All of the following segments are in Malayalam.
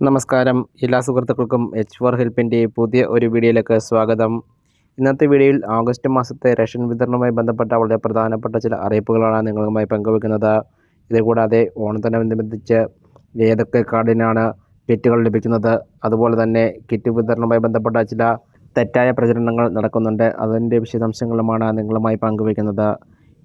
നമസ്കാരം. എല്ലാ സുഹൃത്തുക്കൾക്കും എച്ച് ഫോർ ഹെൽപ്പിന്റെ പുതിയ ഒരു വീഡിയോയിലേക്ക് സ്വാഗതം. ഇന്നത്തെ വീഡിയോയിൽ ആഗസ്റ്റ് മാസത്തെ റേഷൻ വിതരണവുമായി ബന്ധപ്പെട്ട വളരെ പ്രധാനപ്പെട്ട ചില അറിയിപ്പുകളാണ് നിങ്ങളുമായി പങ്കുവെക്കുന്നത്. ഇതുകൂടാതെ ഓണത്തിനനുബന്ധിച്ച് ഏതൊക്കെ കാർഡിനാണ് കിറ്റുകൾ ലഭിക്കുന്നത് അതുപോലെ തന്നെ കിറ്റ് വിതരണവുമായി ബന്ധപ്പെട്ട ചില തെറ്റായ പ്രചരണങ്ങൾ നടക്കുന്നുണ്ട്. അതിന്റെ വിശദാംശങ്ങളുമാണ് നിങ്ങളുമായി പങ്കുവയ്ക്കുന്നത്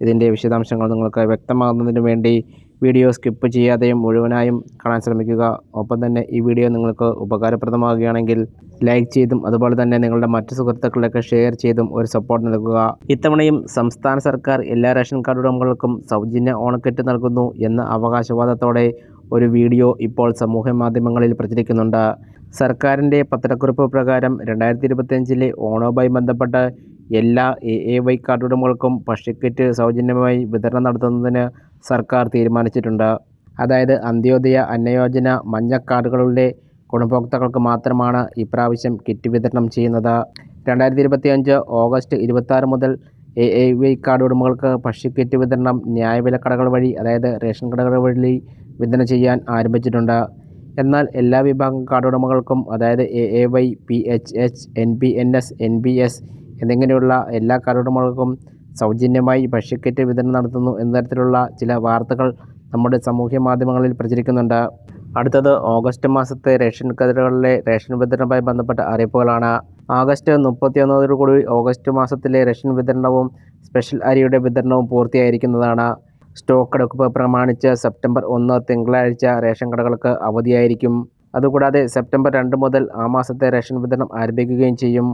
ഇതിന്റെ വിശദാംശങ്ങൾ നിങ്ങൾക്ക് വ്യക്തമാകുന്നതിന് വേണ്ടി വീഡിയോ സ്കിപ്പ് ചെയ്യാതെയും മുഴുവനായും കാണാൻ ശ്രമിക്കുക. ഒപ്പം തന്നെ ഈ വീഡിയോ നിങ്ങൾക്ക് ഉപകാരപ്രദമാകുകയാണെങ്കിൽ ലൈക്ക് ചെയ്തും അതുപോലെ തന്നെ നിങ്ങളുടെ മറ്റ് സുഹൃത്തുക്കളിലൊക്കെ ഷെയർ ചെയ്തും ഒരു സപ്പോർട്ട് നൽകുക. ഇത്തവണയും സംസ്ഥാന സർക്കാർ എല്ലാ റേഷൻ കാർഡ് ഉടമകൾക്കും സൗജന്യ ഓണക്കെറ്റ് നൽകുന്നു എന്ന അവകാശവാദത്തോടെ ഒരു വീഡിയോ ഇപ്പോൾ സമൂഹ മാധ്യമങ്ങളിൽ പ്രചരിക്കുന്നുണ്ട്. സർക്കാരിന്റെ പത്രക്കുറിപ്പ് പ്രകാരം രണ്ടായിരത്തി ഇരുപത്തിയഞ്ചിലെ ഓണവുമായി ബന്ധപ്പെട്ട് എല്ലാ എ എ വൈ കാർഡ് ഉടമകൾക്കും ഭക്ഷ്യക്കിറ്റ് സൗജന്യമായി വിതരണം നടത്തുന്നതിന് സർക്കാർ തീരുമാനിച്ചിട്ടുണ്ട്. അതായത് അന്ത്യോദയ അന്നയോജന മഞ്ഞ കാർഡുകളുടെ ഗുണഭോക്താക്കൾക്ക് മാത്രമാണ് ഇപ്രാവശ്യം കിറ്റ് വിതരണം ചെയ്യുന്നത്. രണ്ടായിരത്തി ഇരുപത്തി അഞ്ച് ഓഗസ്റ്റ് ഇരുപത്തി മുതൽ എ എ വൈ കാർഡ് ഉടമകൾക്ക് ഭക്ഷ്യക്കിറ്റ് വിതരണം ന്യായവില കടകൾ വഴി അതായത് റേഷൻ കടകൾ വഴി വിതരണം ചെയ്യാൻ ആരംഭിച്ചിട്ടുണ്ട്. എന്നാൽ എല്ലാ വിഭാഗം കാർഡ് ഉടമകൾക്കും അതായത് A A Y P H H N P N S N B S എന്നിങ്ങനെയുള്ള എല്ലാ കാർഡ് സൗജന്യമായി ഭക്ഷ്യക്കിറ്റ് വിതരണം നടത്തുന്നു എന്ന തരത്തിലുള്ള ചില വാർത്തകൾ നമ്മുടെ സാമൂഹ്യ മാധ്യമങ്ങളിൽ പ്രചരിക്കുന്നുണ്ട്. അടുത്തത് ഓഗസ്റ്റ് മാസത്തെ റേഷൻ കടകളിലെ റേഷൻ വിതരണവുമായി ബന്ധപ്പെട്ട അറിയിപ്പുകളാണ്. ആഗസ്റ്റ് മുപ്പത്തിയൊന്നോടുകൂടി ഓഗസ്റ്റ് മാസത്തിലെ റേഷൻ വിതരണവും സ്പെഷ്യൽ അരിയുടെ വിതരണവും പൂർത്തിയായിരിക്കുന്നതാണ്. സ്റ്റോക്ക് എടുപ്പ് പ്രമാണിച്ച് സെപ്റ്റംബർ ഒന്ന് തിങ്കളാഴ്ച റേഷൻ കടകൾക്ക് അവധിയായിരിക്കും. അതുകൂടാതെ സെപ്റ്റംബർ രണ്ട് മുതൽ ആ മാസത്തെ റേഷൻ വിതരണം ആരംഭിക്കുകയും ചെയ്യും.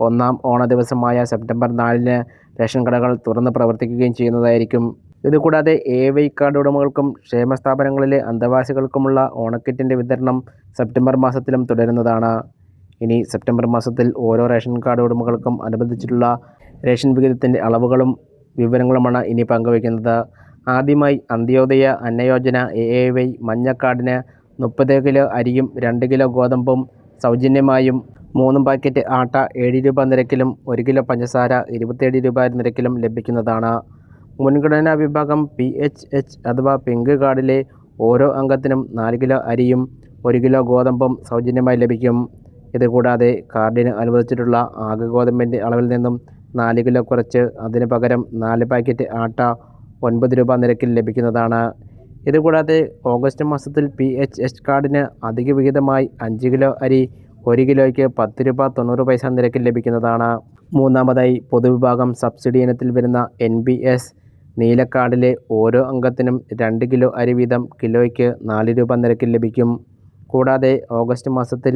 ഒന്നാം ഓണ ദിവസമായ സെപ്റ്റംബർ നാലിന് റേഷൻ കടകൾ തുറന്ന് പ്രവർത്തിക്കുകയും ചെയ്യുന്നതായിരിക്കും. ഇതുകൂടാതെ എ വൈ കാർഡ് ഉടമകൾക്കും ക്ഷേമ സ്ഥാപനങ്ങളിലെ അന്തേവാസികൾക്കുമുള്ള ഓണക്കിറ്റിന്റെ വിതരണം സെപ്റ്റംബർ മാസത്തിലും തുടരുന്നതാണ്. ഇനി സെപ്റ്റംബർ മാസത്തിൽ ഓരോ റേഷൻ കാർഡ് ഉടമകൾക്കും അനുബന്ധിച്ചിട്ടുള്ള റേഷൻ വിഹിതത്തിന്റെ അളവുകളും വിവരങ്ങളുമാണ് ഇനി പങ്കുവയ്ക്കുന്നത്. ആദ്യമായി Antyodaya Anna Yojana A A Y മഞ്ഞക്കാർഡിന് മുപ്പത് കിലോ അരിയും രണ്ട് കിലോ ഗോതമ്പും സൗജന്യമായും മൂന്നും പാക്കറ്റ് ആട്ട ഏഴ് രൂപ നിരക്കിലും ഒരു കിലോ പഞ്ചസാര ഇരുപത്തേഴ് രൂപ നിരക്കിലും ലഭിക്കുന്നതാണ്. മുൻഗണനാ വിഭാഗം പി എച്ച് എച്ച് അഥവാ പിങ്ക് കാർഡിലെ ഓരോ അംഗത്തിനും നാല് കിലോ അരിയും ഒരു കിലോ ഗോതമ്പും സൗജന്യമായി ലഭിക്കും. ഇതുകൂടാതെ കാർഡിന് അനുവദിച്ചിട്ടുള്ള ആകെ ഗോതമ്പിന്റെ അളവിൽ നിന്നും നാല് കിലോ കുറച്ച് അതിന് പകരം നാല് പാക്കറ്റ് ആട്ട ഒൻപത് രൂപ നിരക്കിൽ ലഭിക്കുന്നതാണ്. ഇതുകൂടാതെ ഓഗസ്റ്റ് മാസത്തിൽ പി എച്ച് എച്ച് കാർഡിന് അധിക വിഹിതമായി അഞ്ച് കിലോ അരി ഒരു കിലോയ്ക്ക് പത്ത് രൂപ തൊണ്ണൂറ് പൈസ നിരക്കിൽ ലഭിക്കുന്നതാണ്. മൂന്നാമതായി പൊതുവിഭാഗം സബ്സിഡി ഇനത്തിൽ വരുന്ന എൻ ബി എസ് നീലക്കാർഡിലെ ഓരോ അംഗത്തിനും രണ്ട് കിലോ അരി വീതം കിലോയ്ക്ക് നാല് രൂപ നിരക്കിൽ ലഭിക്കും. കൂടാതെ ഓഗസ്റ്റ് മാസത്തിൽ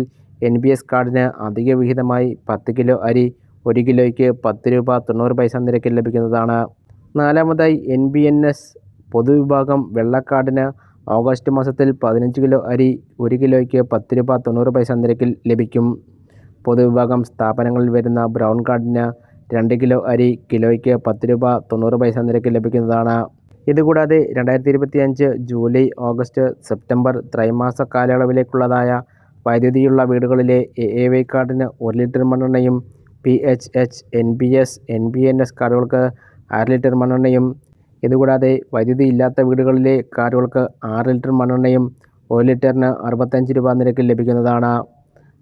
എൻ ബി എസ് കാർഡിന് അധിക വിഹിതമായി പത്ത് കിലോ അരി ഒരു കിലോയ്ക്ക് പത്ത് രൂപ തൊണ്ണൂറ് പൈസ നിരക്കിൽ ലഭിക്കുന്നതാണ്. നാലാമതായി എൻ ബി എൻ എസ് പൊതുവിഭാഗം വെള്ളക്കാടിന് ഓഗസ്റ്റ് മാസത്തിൽ പതിനഞ്ച് കിലോ അരി ഒരു കിലോയ്ക്ക് പത്ത് രൂപ തൊണ്ണൂറ് പൈസ നിരക്കിൽ ലഭിക്കും. പൊതുവിഭാഗം സ്ഥാപനങ്ങളിൽ വരുന്ന ബ്രൗൺ കാർഡിന് രണ്ട് കിലോ അരി കിലോയ്ക്ക് പത്ത് രൂപ തൊണ്ണൂറ് പൈസ നിരക്കിൽ ലഭിക്കുന്നതാണ്. ഇതുകൂടാതെ രണ്ടായിരത്തി ഇരുപത്തി അഞ്ച് ജൂലൈ ഓഗസ്റ്റ് സെപ്റ്റംബർ ത്രൈമാസ കാലയളവിലേക്കുള്ളതായ വൈദ്യുതിയുള്ള വീടുകളിലെ എ എ വൈ കാർഡിന് ഒരു litre മണ്ണെണ്ണയും P H H N B S N B N S കാർഡുകൾക്ക് അര ലിറ്റർ മണ്ണെണ്ണയും ഇതുകൂടാതെ വൈദ്യുതി ഇല്ലാത്ത വീടുകളിലെ കാറുകൾക്ക് ആറ് ലിറ്റർ മണ്ണെണ്ണയും ഒരു ലിറ്ററിന് അറുപത്തഞ്ച് രൂപ നിരക്കിൽ ലഭിക്കുന്നതാണ്.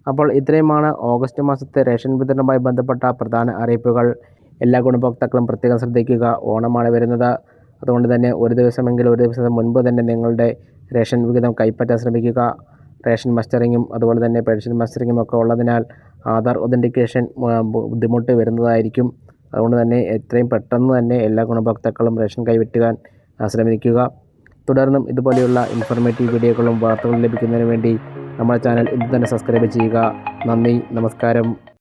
അപ്പോൾ ഇത്രയുമാണ് ഓഗസ്റ്റ് മാസത്തെ റേഷൻ വിതരണവുമായി ബന്ധപ്പെട്ട പ്രധാന അറിയിപ്പുകൾ. എല്ലാ ഗുണഭോക്താക്കളും പ്രത്യേകം ശ്രദ്ധിക്കുക. ഓണമാണ് വരുന്നത്. അതുകൊണ്ട് തന്നെ ഒരു ദിവസമെങ്കിലും ഒരു ദിവസം മുൻപ് തന്നെ നിങ്ങളുടെ റേഷൻ വിഹിതം കൈപ്പറ്റാൻ ശ്രമിക്കുക. റേഷൻ മസ്റ്ററിങ്ങും അതുപോലെ തന്നെ പെൻഷൻ മസ്റ്ററിങ്ങും ഒക്കെ ഉള്ളതിനാൽ ആധാർ ഒതന്റിക്കേഷൻ ബുദ്ധിമുട്ട് വരുന്നതായിരിക്കും. അതുകൊണ്ട് തന്നെ എത്രയും പെട്ടെന്ന് തന്നെ എല്ലാ ഗുണഭോക്താക്കളും റേഷൻ കൈവിറ്റുവാൻ ശ്രമിക്കുക തുടർന്നും ഇതുപോലെയുള്ള ഇൻഫോർമേറ്റീവ് വീഡിയോകളും വാർത്തകളും ലഭിക്കുന്നതിന് വേണ്ടി നമ്മുടെ ചാനൽ ഇന്ന് തന്നെ സബ്സ്ക്രൈബ് ചെയ്യുക. നന്ദി നമസ്കാരം.